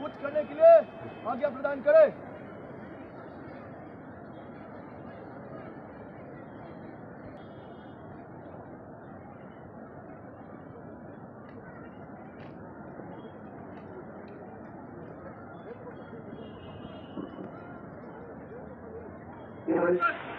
कुछ करने के लिए आज्ञा प्रदान करें। এগিয়ে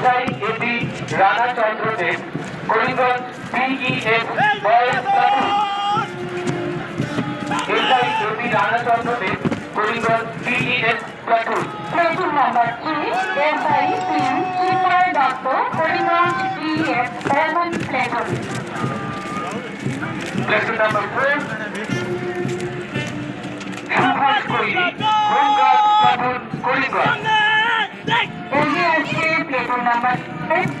SI AP Rana Chandradev Karimganj PES boys platoon AP Rana Chandradev Karimganj PES platoon platoon number three SI PM Chinmoy Dutta Karimganj DS seven platoon platoon number four Subhash Koiri home guard platoon Karimganj এগিয়ে platoon number.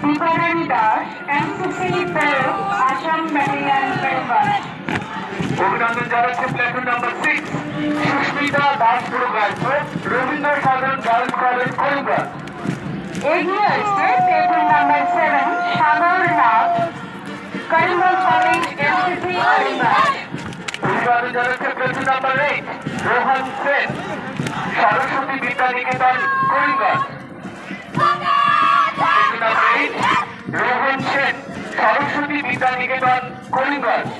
Diparani Das NCC ফেরো Assam battalion Karimganj অভিনন্দন জানাচ্ছে platoon number six Susmita Das পুরকার্য Rabindra Sadhan girls college Kaliganj এগিয়ে আসছে platoon number seven Sagar Nath Karimganj college NCC Karimganj অভিনন্দন জানাচ্ছে platoon number eight Rohan Sen Saraswati Vidya Niketan Kaliganj platoon number eight Rohan Sen, Saraswati Vidya Niketan Kaliganj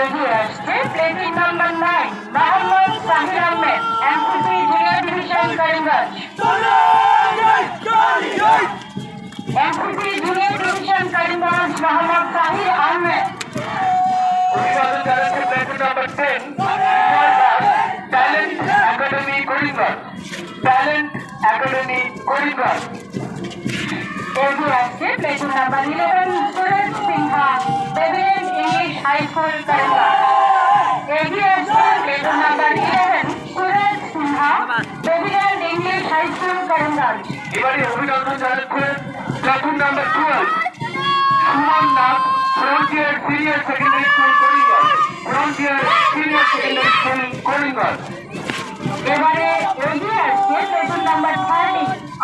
এগিয়ে আসছে platoon number nine Mohammad Sahir Ahmed NCC junior division Karimganj Karimganj ten, talent academy Kaliganj এগিয়ে আসছে platoon number eleven Suresh Sinha বেবিলেন English high school এগিয়ে আসছে platoon number eleven Suresh Sinha English high school Karimganj এবারে অভিনন্দন জানাচ্ছেন platoon number twelve Suman Nath frontier senior secondary school Karimganj. Frontier senior secondary school Karimganj. এবারে এগিয়ে আসছে platoon number thirty.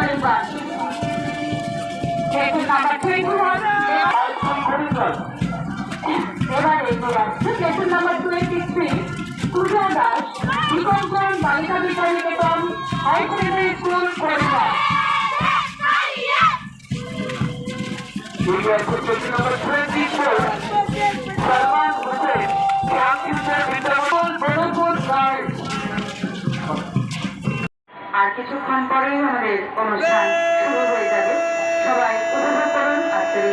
Karimganj platoon number চল এবার এগিয়ে আসছে platoon number twenty three Puja Das নিকঞ্চন Balika Vidyaniketan high secondary school platoon number twenty four Salman Hossain Shyamsundar আর কিছুক্ষণ পরেই আমাদের অনুষ্ঠান শুরু হয়ে যাবে। সবাই উপভোগ করুন আজকের